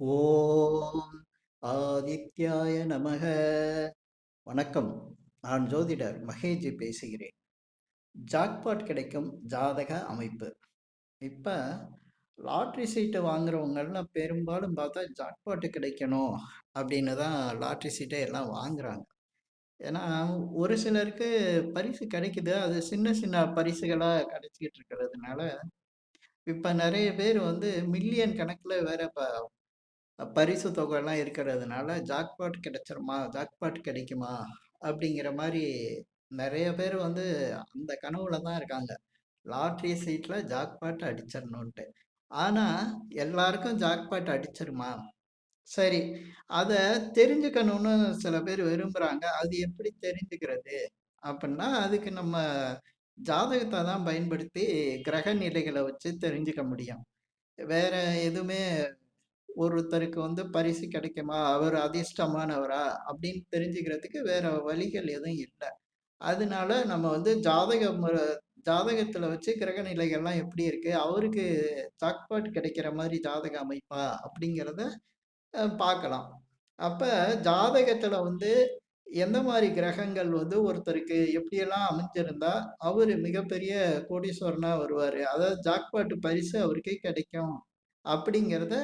ஓம் ஆதித்யாய நமக. வணக்கம். நான் ஜோதிடர் மகேஜி பேசுகிறேன். ஜாக்பாட் கிடைக்கும் ஜாதக அமைப்பு. இப்போ லாட்ரி சீட்டு வாங்குறவங்கலாம் பெரும்பாலும் பார்த்தா ஜாக்பாட்டு கிடைக்கணும் அப்படின்னு தான் லாட்ரி சீட்டை எல்லாம் வாங்குறாங்க. ஏன்னா ஒரு சிலருக்கு பரிசு கிடைக்குது. அது சின்ன சின்ன பரிசுகளாக கிடைச்சிக்கிட்டு இருக்கிறதுனால இப்போ நிறைய பேர் வந்து மில்லியன் கணக்கில் வேற இப்போ பரிசு தொகைலாம் இருக்கிறதுனால ஜாக்பாட் கிடைச்சிருமா? ஜாக்பாட் கிடைக்குமா? அப்படிங்கிற மாதிரி நிறைய பேர் வந்து அந்த கனவுல தான் இருக்காங்க. லாட்ரி சீட்டில் ஜாக்பாட் அடிச்சிடணுன்ட்டு ஆனால் எல்லாருக்கும் ஜாக்பாட் அடிச்சிருமா? சரி அதை தெரிஞ்சுக்கணும்னு சில பேர் விரும்புகிறாங்க அது எப்படி தெரிஞ்சுக்கிறது? அப்படின்னா அதுக்கு நம்ம ஜாதகத்தை தான் பயன்படுத்தி கிரக நிலைகளை வச்சு தெரிஞ்சுக்க முடியும். வேற எதுவுமே ஒருத்தருக்கு வந்து பரிசு கிடைக்குமா? அவர் அதிர்ஷ்டமானவரா? அப்படின்னு தெரிஞ்சுக்கிறதுக்கு வேற வழிகள் எதுவும் இல்லை. அதனால நம்ம வந்து ஜாதக ஜாதகத்துல வச்சு கிரக நிலைகள்லாம் எப்படி இருக்கு? அவருக்கு ஜாக்பாட் கிடைக்கிற மாதிரி ஜாதக அமைப்பா? அப்படிங்கிறத பார்க்கலாம். அப்ப ஜாதகத்துல வந்து எந்த மாதிரி கிரகங்கள் வந்து ஒருத்தருக்கு எப்படியெல்லாம் அமைஞ்சிருந்தா அவர் மிகப்பெரிய கோடீஸ்வரனா வருவார்? அதாவது ஜாக்பாட்டு பரிசு அவருக்கே கிடைக்கும் அப்படிங்கிறத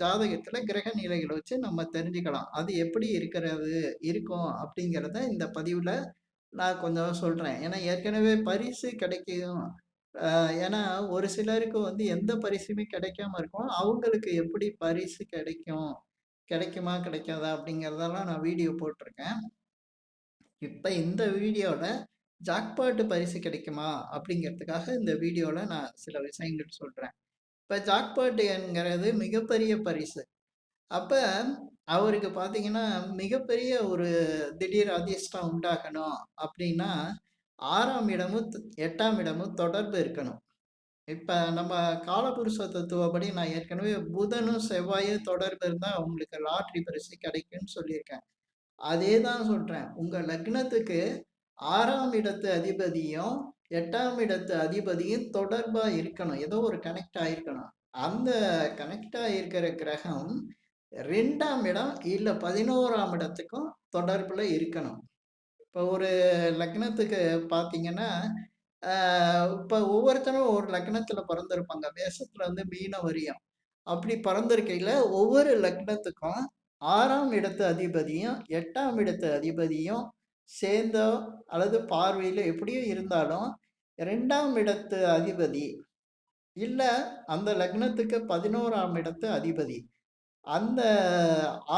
ஜாதகத்துல கிரக நிலைகளை வச்சு நம்ம தெரிஞ்சுக்கலாம். அது எப்படி இருக்கிறது இருக்கும் அப்படிங்கிறத இந்த பதிவுல நான் கொஞ்சம் சொல்றேன். ஏன்னா ஏற்கனவே பரிசு கிடைக்கும். ஏன்னா ஒரு சிலருக்கு வந்து எந்த பரிசுமே கிடைக்காம இருக்கும். அவங்களுக்கு எப்படி பரிசு கிடைக்கும் கிடைக்குமா கிடைக்காதா அப்படிங்கிறதெல்லாம் நான் வீடியோ போட்டிருக்கேன். இப்போ இந்த வீடியோவில் ஜாக்பாட்டு பரிசு கிடைக்குமா அப்படிங்கிறதுக்காக இந்த வீடியோவில் நான் சில விஷயங்கள் சொல்கிறேன் இப்போ ஜாக்பாட்டுங்கிறது மிகப்பெரிய பரிசு. அப்போ அவருக்கு பார்த்தீங்கன்னா மிகப்பெரிய ஒரு திடீர் அதிர்ஷ்டம் உண்டாகணும் அப்படின்னா ஆறாம் இடமும் எட்டாம் இடமும் தொடர்பு இருக்கணும். இப்போ நம்ம காலபுருஷ தத்துவப்படி நான் ஏற்கனவே புதனும் செவ்வாயும் தொடர்பு இருந்தால் அவங்களுக்கு லாட்ரி பரிசு கிடைக்கும்னு சொல்லியிருக்கேன். அதே தான் சொல்கிறேன் உங்கள் லக்னத்துக்கு ஆறாம் இடத்து அதிபதியும் எட்டாம் இடத்து அதிபதியும் தொடர்பாக இருக்கணும். ஏதோ ஒரு கனெக்ட் ஆகிருக்கணும் அந்த கனெக்ட் இருக்கிற கிரகம் ரெண்டாம் இடம் இல்லை பதினோராம் இடத்துக்கும் தொடர்பில் இருக்கணும். இப்போ ஒரு லக்னத்துக்கு பார்த்தீங்கன்னா இப்போ ஒவ்வொருத்தரும் ஒரு லக்னத்தில் பிறந்திருப்பாங்க. மேசத்தில் வந்து மீன வரியம் அப்படி பிறந்திருக்கையில் ஒவ்வொரு லக்னத்துக்கும் ஆறாம் இடத்து அதிபதியும் எட்டாம் இடத்து அதிபதியும் சேர்ந்தோ அல்லது பார்வையில் எப்படியோ இருந்தாலும் ரெண்டாம் இடத்து அதிபதி இல்லை அந்த லக்னத்துக்கு பதினோராம் இடத்து அதிபதி. அந்த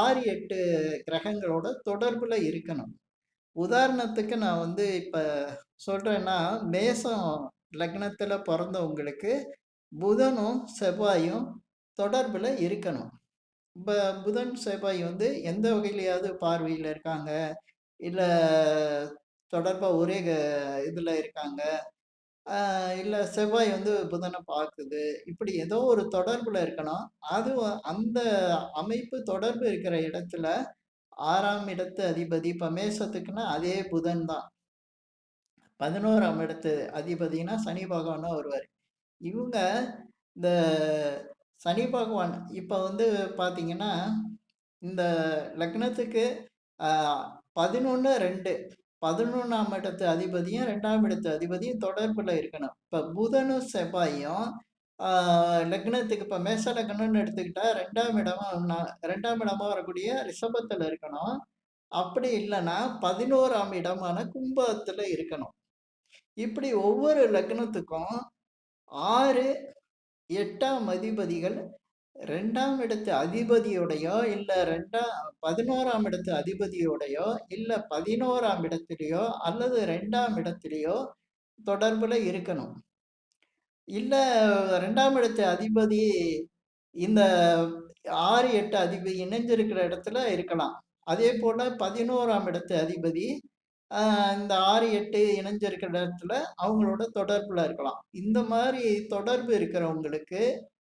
ஆறு எட்டு கிரகங்களோட தொடர்பில் இருக்கணும். உதாரணத்துக்கு நான் வந்து இப்போ சொல்கிறேன்னா மேசம் லக்னத்தில் பிறந்தவங்களுக்கு புதனும் செவ்வாயும் தொடர்பில் இருக்கணும். இப்போ புதன் செவ்வாய் வந்து எந்த வகையிலையாவது பார்வையில் இருக்காங்க? இல்லை தொடர்பாக ஒரே இதில் இருக்காங்க. இல்லை செவ்வாய் வந்து புதனை பார்க்குது. இப்படி ஏதோ ஒரு தொடர்பில் இருக்கணும். அது அந்த அமைப்பு தொடர்பு இருக்கிற இடத்துல ஆறாம் இடத்து அதிபதி இப்போ மேசத்துக்குன்னா அதே புதன் தான். பதினோராம் இடத்து அதிபதினா சனி பகவானா வருவார். இவங்க இந்த சனி பகவான் இப்போ வந்து பார்த்தீங்கன்னா இந்த லக்னத்துக்கு பதினொன்று ரெண்டு. பதினொன்றாம் இடத்து அதிபதியும் ரெண்டாம் இடத்து அதிபதியும் தொடர்பில் இருக்கணும். இப்போ புதனும் செவ்வாயும் லக்னத்துக்கு இப்போ மேச லக்னம்னு எடுத்துக்கிட்டா ரெண்டாம் இடமா ரெண்டாம் இடமா வரக்கூடிய ரிஷபத்தில் இருக்கணும். அப்படி இல்லைன்னா பதினோராம் இடமான கும்பத்தில் இருக்கணும். இப்படி ஒவ்வொரு லக்னத்துக்கும் ஆறு எட்டாம் அதிபதிகள் ரெண்டாம் இடத்து அதிபதியோடையோ இல்லை ரெண்டாம் பதினோராம் இடத்து அதிபதியோடையோ இல்லை பதினோராம் இடத்துலையோ அல்லது ரெண்டாம் இடத்துலையோ தொடர்பில் இருக்கணும். இல்லை ரெண்டாம் இடத்து அதிபதி இந்த ஆறு எட்டு அதிபதி இணைஞ்சிருக்கிற இடத்துல இருக்கலாம். அதே போல் பதினோராம் இடத்து அதிபதி இந்த ஆறு எட்டு இணைஞ்சிருக்கிற இடத்துல அவங்களோட தொடர்பில் இருக்கலாம். இந்த மாதிரி தொடர்பு இருக்கிறவங்களுக்கு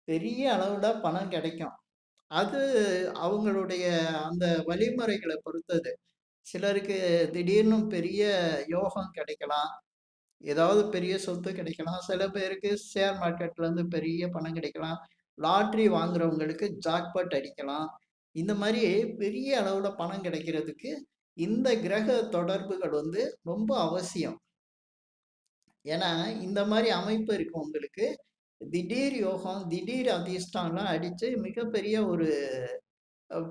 பெரிய அளவில் பணம் கிடைக்கும். அது அவங்களுடைய அந்த வழிமுறைகளை பொறுத்தது. சிலருக்கு திடீர்னு பெரிய யோகம் கிடைக்கலாம். ஏதாவது பெரிய சொத்து கிடைக்கலாம். சில பேருக்கு ஷேர் மார்க்கெட்லேருந்து பெரிய பணம் கிடைக்கலாம். லாட்ரி வாங்குறவங்களுக்கு ஜாக்பாட் அடிக்கலாம். இந்த மாதிரி பெரிய அளவுல பணம் கிடைக்கிறதுக்கு இந்த கிரக தொடர்புகள் வந்து ரொம்ப அவசியம். ஏன்னா இந்த மாதிரி அமைப்பு இருக்கவங்களுக்கு திடீர் யோகம் திடீர் அதிர்ஷ்டம்லாம் அடிச்சு மிகப்பெரிய ஒரு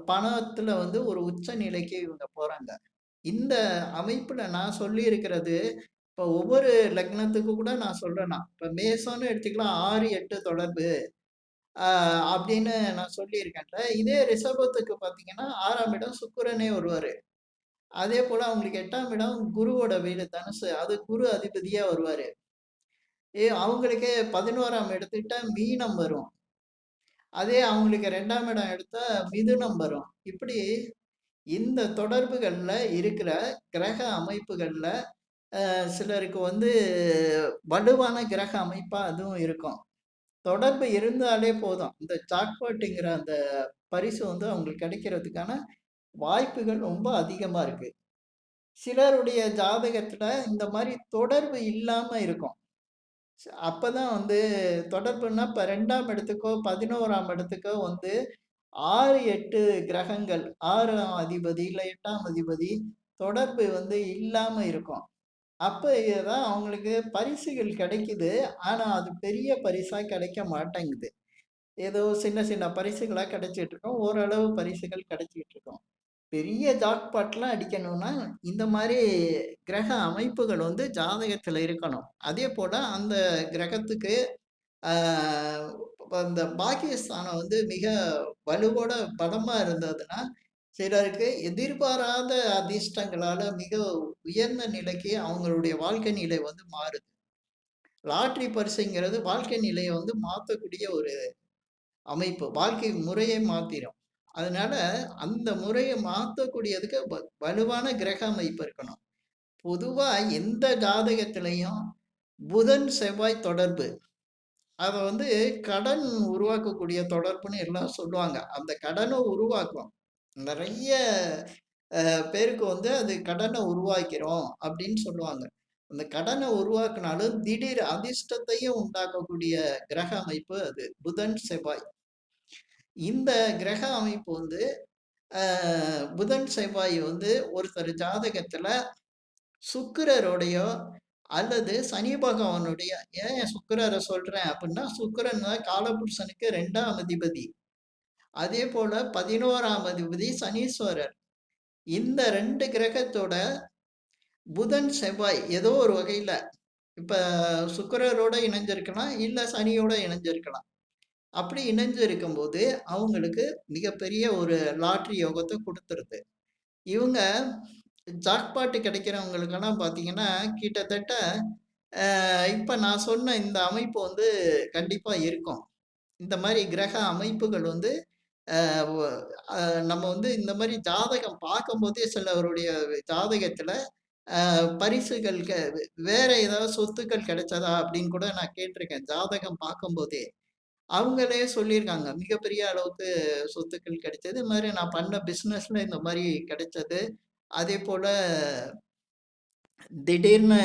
பணத்துல வந்து ஒரு உச்ச நிலைக்கு இவங்க போறாங்க. இந்த அமைப்புல நான் சொல்லி இருக்கிறது இப்போ ஒவ்வொரு லக்னத்துக்கு கூட நான் சொல்றேன்னா இப்போ மேசம்னு எடுத்துக்கலாம் ஆறு எட்டு தொடர்பு அப்படின்னு நான் சொல்லியிருக்கேன்ல இதே ரிஷபத்துக்கு பார்த்தீங்கன்னா ஆறாம் இடம் சுக்கரனே வருவார். அதே போல் அவங்களுக்கு எட்டாம் இடம் குருவோட வீடு தனுசு அது குரு அதிபதியாக வருவார். ஏ அவங்களுக்கே பதினோராம் எடுத்துக்கிட்டா மீனம் வரும். அதே அவங்களுக்கு ரெண்டாம் இடம் எடுத்தா மிதுனம் வரும். இப்படி இந்த தொடர்புகளில் இருக்கிற கிரக அமைப்புகளில் சிலருக்கு வந்து வலுவான கிரக அமைப்பாக அதுவும் இருக்கும். தொடர்பு இருந்தாலே போதும். இந்த சாக்பாட்டுங்கிற அந்த பரிசு வந்து அவங்களுக்கு கிடைக்கிறதுக்கான வாய்ப்புகள் ரொம்ப அதிகமாக இருக்குது சிலருடைய ஜாதகத்தில் இந்த மாதிரி தொடர்பு இல்லாமல் இருக்கும். அப்பதான் வந்து தொடர்புன்னா இப்போ ரெண்டாம் இடத்துக்கோ பதினோராம் இடத்துக்கோ வந்து ஆறு எட்டு கிரகங்கள் ஆறாம் அதிபதி இல்லை எட்டாம் அதிபதி தொடர்பு வந்து இல்லாமல் இருக்கும். அப்போ தான் அவங்களுக்கு பரிசுகள் கிடைக்குது. ஆனால் அது பெரிய பரிசாக கிடைக்க மாட்டேங்குது. ஏதோ சின்ன சின்ன பரிசுகளாக கிடைச்சிட்டு இருக்கும். ஓரளவு பரிசுகள் கிடைச்சிட்டு இருக்கோம். பெரிய ஜாக்பாட்லாம் அடிக்கணும்னா இந்த மாதிரி கிரக அமைப்புகள் வந்து ஜாதகத்தில் இருக்கணும். அதே போல் அந்த கிரகத்துக்கு அந்த பாக்கியஸ்தானம் வந்து மிக வலுவோட பலமாக இருந்ததுன்னா சிலருக்கு எதிர்பாராத அதிர்ஷ்டங்களால் மிக உயர்ந்த நிலைக்கு அவங்களுடைய வாழ்க்கை நிலை வந்து மாறுது. லாட்ரி பரிசுங்கிறது வாழ்க்கை நிலையை வந்து மாற்றக்கூடிய ஒரு அமைப்பு வாழ்க்கை முறையை மாற்றிடும் அதனால அந்த முறையை மாற்றக்கூடியதுக்கு வலுவான கிரக அமைப்பு இருக்கணும். பொதுவாக எந்த ஜாதகத்திலையும் புதன் செவ்வாய் தொடர்பு. அதை வந்து கடன் உருவாக்கக்கூடிய தொடர்புன்னு எல்லாம் சொல்லுவாங்க. அந்த கடனை உருவாக்கும். நிறைய பேருக்கு வந்து அது கடனை உருவாக்கிறோம் அப்படின்னு சொல்லுவாங்க. அந்த கடனை உருவாக்குனாலும் திடீர் அதிர்ஷ்டத்தையும் உண்டாக்கக்கூடிய கிரக அமைப்பு அது. புதன் செவ்வாய். இந்த கிரக அமைப்பு வந்து புதன் செவ்வாய் வந்து ஒருத்தர் ஜாதகத்துல சுக்கிரருடையோ அல்லது சனி பகவானுடைய ஏன் சுக்கரரை சொல்றேன்? அப்படின்னா சுக்கரன் தான் காலபுருஷனுக்கு ரெண்டாம் அதிபதி. அதே போல பதினோராம் அதிபதி சனீஸ்வரர். இந்த ரெண்டு கிரகத்தோட புதன் செவ்வாய் ஏதோ ஒரு வகையில இப்ப சுக்கரரோட இணைஞ்சிருக்கலாம் இல்ல சனியோட இணைஞ்சிருக்கலாம். அப்படி இணைஞ்சு இருக்கும்போது அவங்களுக்கு மிகப்பெரிய ஒரு லாட்ரி யோகத்தை கொடுத்துருது. இவங்க ஜாக்பாட்டு கிடைக்கிறவங்களுக்கெல்லாம் பார்த்தீங்கன்னா கிட்டத்தட்ட இப்போ நான் சொன்ன இந்த அமைப்பு வந்து கண்டிப்பாக இருக்கும். இந்த மாதிரி கிரக அமைப்புகள் வந்து நம்ம வந்து இந்த மாதிரி ஜாதகம் பார்க்கும்போதே சிலவருடைய ஜாதகத்தில் பரிசுகள் வேற ஏதாவது சொத்துக்கள் கிடைச்சதா அப்படின்னு கூட நான் கேட்டிருக்கேன் ஜாதகம் பார்க்கும்போதே. அவங்களே சொல்லியிருக்காங்க. மிகப்பெரிய அளவுக்கு சொத்துக்கள் கிடைச்சது இது மாதிரி நான் பண்ண பிஸ்னஸ்ல இந்த மாதிரி கிடைச்சது அதே போல திடீர்னு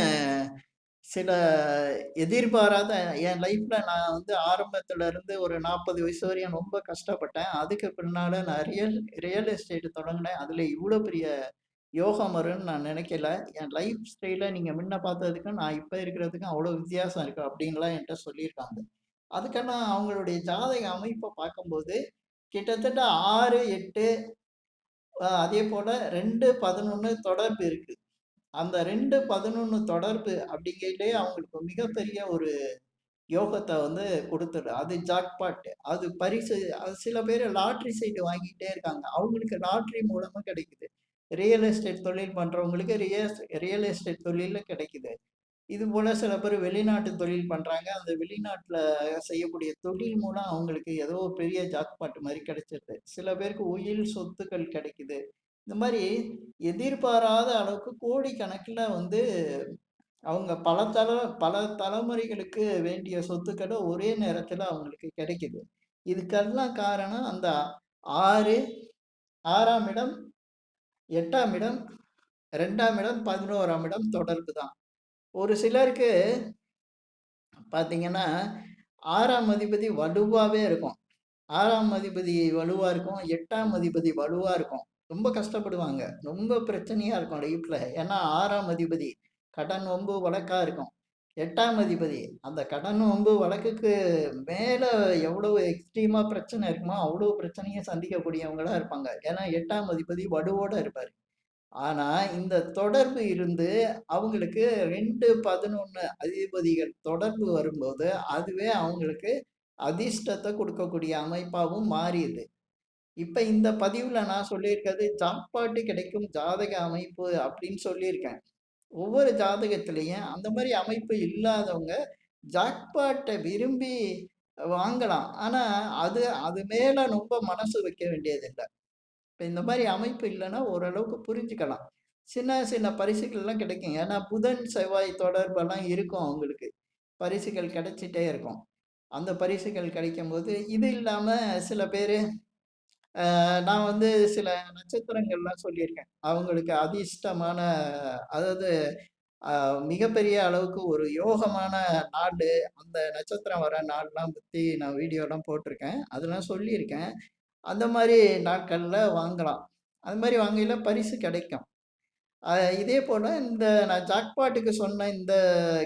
சில எதிர்பாராத என் லைஃப்ல நான் வந்து ஆரம்பத்துல இருந்து ஒரு நாற்பது வயசு வரையும் ரொம்ப கஷ்டப்பட்டேன். அதுக்கு பின்னால நான் ரியல் ரியல் எஸ்டேட் தொடங்கினேன். அதுல இவ்வளோ பெரிய யோகம் வரும்னு நான் நினைக்கல. என் லைஃப் ஸ்டைல நீங்க முன்ன பார்த்ததுக்கும் நான் இப்ப இருக்கிறதுக்கும் அவ்வளோ வித்தியாசம் இருக்கு அப்படின்லாம் என்கிட்ட சொல்லியிருக்காங்க. அதுக்கான அவங்களுடைய ஜாதக அமைப்பை பார்க்கும்போது கிட்டத்தட்ட ஆறு எட்டு அதே போல் ரெண்டு பதினொன்று தொடர்பு இருக்குது அந்த ரெண்டு பதினொன்று தொடர்பு அப்படிங்கிறதே அவங்களுக்கு மிகப்பெரிய ஒரு யோகத்தை வந்து கொடுத்துடு அது ஜாக்பாட்டு அது பரிசு அது சில பேர் லாட்ரி சைடு வாங்கிட்டே இருக்காங்க. அவங்களுக்கு லாட்ரி மூலமாக கிடைக்குது. ரியல் எஸ்டேட் தொழில் பண்ணுறவங்களுக்கு ரியல் ரியல் எஸ்டேட் தொழிலில் கிடைக்குது. இது போல சில பேர் வெளிநாட்டு தொழில் பண்றாங்க. அந்த வெளிநாட்டில் செய்யக்கூடிய தொழில் மூலம் அவங்களுக்கு ஏதோ பெரிய ஜாக்பாட்டு மாதிரி கிடைச்சிருது. சில பேருக்கு உயில் சொத்துக்கள் கிடைக்குது. இந்த மாதிரி எதிர்பாராத அளவுக்கு கோடி கணக்கில் வந்து அவங்க பல தல பல தலைமுறைகளுக்கு வேண்டிய சொத்துக்களை ஒரே நேரத்தில் அவங்களுக்கு கிடைக்குது. இதுக்கெல்லாம் காரணம் அந்த ஆறு ஆறாம் இடம் எட்டாம் இடம் ரெண்டாம் இடம் பதினோராம் இடம் தொடர்பு தான் ஒரு சிலருக்கு பார்த்தீங்கன்னா ஆறாம் அதிபதி வலுவாகவே இருக்கும். ஆறாம் அதிபதி வலுவாக இருக்கும் எட்டாம் அதிபதி வலுவாக இருக்கும். ரொம்ப கஷ்டப்படுவாங்க. ரொம்ப பிரச்சனையாக இருக்கும் லைஃப்பில் ஏன்னா ஆறாம் அதிபதி கடன் ஒம்பு வழக்காக இருக்கும். எட்டாம் அதிபதி அந்த கடன் ஒம்பு வழக்குக்கு மேலே எவ்வளோ எக்ஸ்ட்ரீமாக பிரச்சனை இருக்குமோ அவ்வளோ பிரச்சனையை சந்திக்கக்கூடியவங்களா இருப்பாங்க. ஏன்னா எட்டாம் அதிபதி வலுவோட இருப்பார். ஆனா இந்த தொடர்பு இருந்து அவங்களுக்கு ரெண்டு பதினொன்னு அதிபதிகள் தொடர்பு வரும்போது அதுவே அவங்களுக்கு அதிர்ஷ்டத்தை கொடுக்கக்கூடிய அமைப்பாகவும் மாறியது. இப்ப இந்த பதிவுல நான் சொல்லியிருக்கிறது சாப்பாட்டு கிடைக்கும் ஜாதக அமைப்பு அப்படின்னு சொல்லியிருக்கேன். ஒவ்வொரு ஜாதகத்திலையும் அந்த மாதிரி அமைப்பு இல்லாதவங்க ஜாக்பாட்டை விரும்பி வாங்கலாம். ஆனா அது அது மேல ரொம்ப மனசு வைக்க வேண்டியதில்லை. இப்போ இந்த மாதிரி அமைப்பு இல்லைன்னா ஓரளவுக்கு புரிஞ்சுக்கலாம். சின்ன சின்ன பரிசுகள்லாம் கிடைக்கும் ஏன்னா புதன் செவ்வாய் தொடர்பெல்லாம் இருக்கும் அவங்களுக்கு. பரிசுகள் கிடைச்சிட்டே இருக்கும். அந்த பரிசுகள் கிடைக்கும்போது இது இல்லாமல் சில பேர் நான் வந்து சில நட்சத்திரங்கள்லாம் சொல்லியிருக்கேன். அவங்களுக்கு அதிர்ஷ்டமான அதாவது மிகப்பெரிய அளவுக்கு ஒரு யோகமான நாடு அந்த நட்சத்திரம் வர நாள்லாம் பற்றி நான் வீடியோலாம் போட்டிருக்கேன். அதெல்லாம் சொல்லியிருக்கேன். அந்த மாதிரி நாட்களில் வாங்கலாம். அது மாதிரி வாங்கையில் பரிசு கிடைக்கும். இதே போல் இந்த நான் ஜாக்பாட்டுக்கு சொன்ன இந்த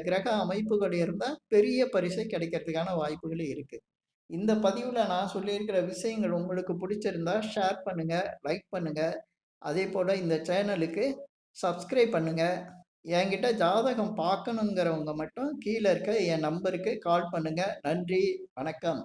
கிரக அமைப்புகள் இருந்தால் பெரிய பரிசு கிடைக்கிறதுக்கான வாய்ப்புகள் இருக்குது இந்த பதிவில் நான் சொல்லியிருக்கிற விஷயங்கள் உங்களுக்கு பிடிச்சிருந்தா ஷேர் பண்ணுங்கள் லைக் பண்ணுங்கள் அதே போல் இந்த சேனலுக்கு சப்ஸ்கிரைப் பண்ணுங்கள் என்கிட்ட ஜாதகம் பார்க்கணுங்கிறவங்க மட்டும் கீழே இருக்க என் நம்பருக்கு கால் பண்ணுங்கள் நன்றி வணக்கம்.